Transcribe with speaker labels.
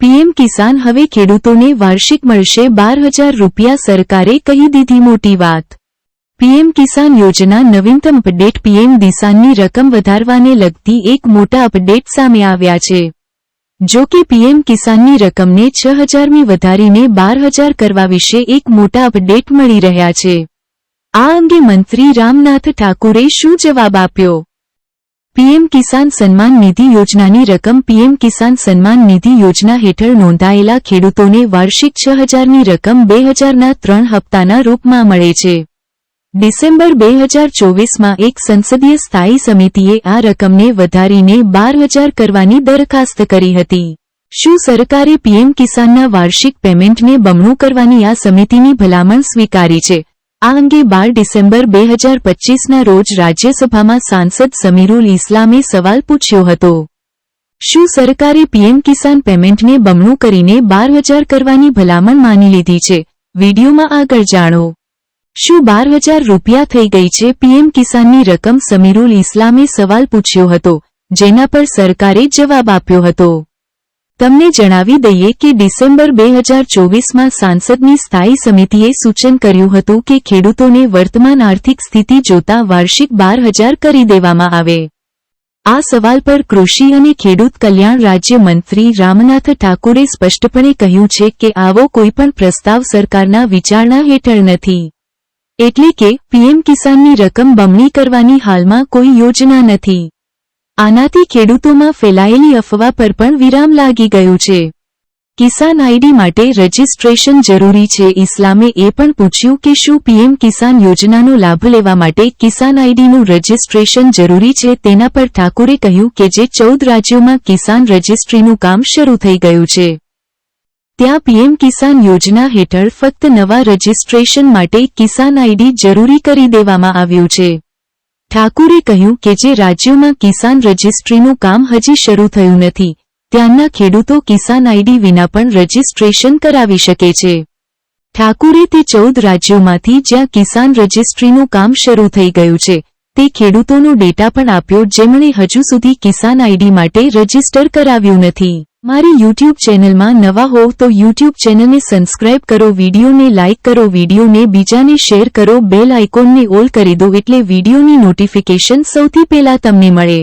Speaker 1: PM કિસાન હવે ખેડૂતોને વાર્ષિક મળશે બાર હજાર રૂપિયા સરકારે કહી દીધી મોટી વાત. પીએમ કિસાન યોજના નવીનતમ અપડેટ પીએમ દિશાનની રકમ વધારવાને લગતી એક મોટા અપડેટ સામે આવ્યા છે. જો કે પીએમ કિસાનની રકમને છ હજારમી વધારીને બાર હજાર કરવા વિશે એક મોટા અપડેટ મળી રહ્યા છે. આ અંગે મંત્રી રામનાથ ઠાકુરે શું જવાબ આપ્યો? પીએમ કિસાન સન્માન નિધિ યોજનાની રકમ પીએમ કિસાન સન્માન નિધિ યોજના હેઠળ નોંધાયેલા ખેડૂતોને વાર્ષિક છ હજારની રકમ બે હજારના ત્રણ હપ્તાના રૂપમાં મળે છે. ડિસેમ્બર બે હજાર ચોવીસમાં એક સંસદીય સ્થાયી સમિતિએ આ રકમને વધારીને બાર હજાર કરવાની દરખાસ્ત કરી હતી. શું સરકારે પીએમ કિસાનના વાર્ષિક પેમેન્ટને બમણું કરવાની આ સમિતિની ભલામણ સ્વીકારી છે? આ અંગે બાર ડિસેમ્બર બે હજાર પચ્ચીસના રોજ રાજ્યસભામાં સાંસદ સમીરુલ ઇસ્લામે સવાલ પૂછ્યો હતો. શું સરકારે પીએમ કિસાન પેમેન્ટને બમણું કરીને બાર હજાર કરવાની ભલામણ માની લીધી છે? વિડીયોમાં આગળ જાણો. શું બાર હજાર રૂપિયા થઈ ગઈ છે? પીએમ કિસાનની રકમ સમીરુલ ઇસ્લામે સવાલ પૂછ્યો હતો, જેના પર સરકારે જવાબ આપ્યો હતો. તમને જણાવી દઈએ કે ડિસેમ્બર બે હજાર ચોવીસમાં સાંસદની સ્થાયી સમિતિએ સૂચન કર્યું હતું કે ખેડૂતોને વર્તમાન આર્થિક સ્થિતિ જોતા વાર્ષિક બાર હજાર કરી દેવામાં આવે. આ સવાલ પર કૃષિ અને ખેડૂત કલ્યાણ રાજ્ય મંત્રી રામનાથ ઠાકુરે સ્પષ્ટપણે કહ્યું છે કે આવો કોઈપણ પ્રસ્તાવ સરકારના વિચારણા હેઠળ નથી. એટલે કે પીએમ કિસાનની રકમ બમણી કરવાની હાલમાં કોઈ યોજના નથી. આનાથી ખેડૂતોમાં ફેલાયેલી અફવા પર પણ વિરામ લાગી ગયું છે. કિસાન આઈડી માટે રજીસ્ટ્રેશન જરૂરી છે. ઇસ્લામે એ પણ પૂછ્યું કે શું પીએમ કિસાન યોજનાનો લાભ લેવા માટે કિસાન આઈડીનું રજીસ્ટ્રેશન જરૂરી છે. તેના પર ઠાકુરે કહ્યું કે જે ચૌદ રાજ્યોમાં કિસાન રજિસ્ટ્રીનું કામ શરૂ થઈ ગયું છે. ત્યાં પીએમ કિસાન યોજના હેઠળ ફક્ત નવા રજીસ્ટ્રેશન માટે કિસાન આઈડી જરૂરી કરી દેવામાં આવ્યું છે. ઠાકુરે કહ્યું કે જે રાજ્યોમાં કિસાન રજિસ્ટ્રીનું કામ હજી શરૂ થયું નથી, ત્યાંના ખેડૂતો કિસાન આઈડી વિના પણ રજિસ્ટ્રેશન કરાવી શકે છે. ઠાકુરે તે ચૌદ રાજ્યોમાંથી જ્યાં કિસાન રજિસ્ટ્રીનું કામ શરૂ થઈ ગયું છે, તે ખેડૂતોનો ડેટા પણ આપ્યો જેમણે હજુ સુધી કિસાન આઈડી માટે રજિસ્ટર કરાવ્યું નથી. મારી યુટ્યુબ ચેનલમાં નવા હોવ તો યુટ્યુબ ચેનલને સબસ્ક્રાઇબ કરો, વિડીયોને લાઇક કરો, વિડીયોને બીજાને શેર કરો બેલ આઇકોનને ઓલ કરી દો એટલે વિડીયોની નોટિફિકેશન સૌથી પહેલા તમને મળે.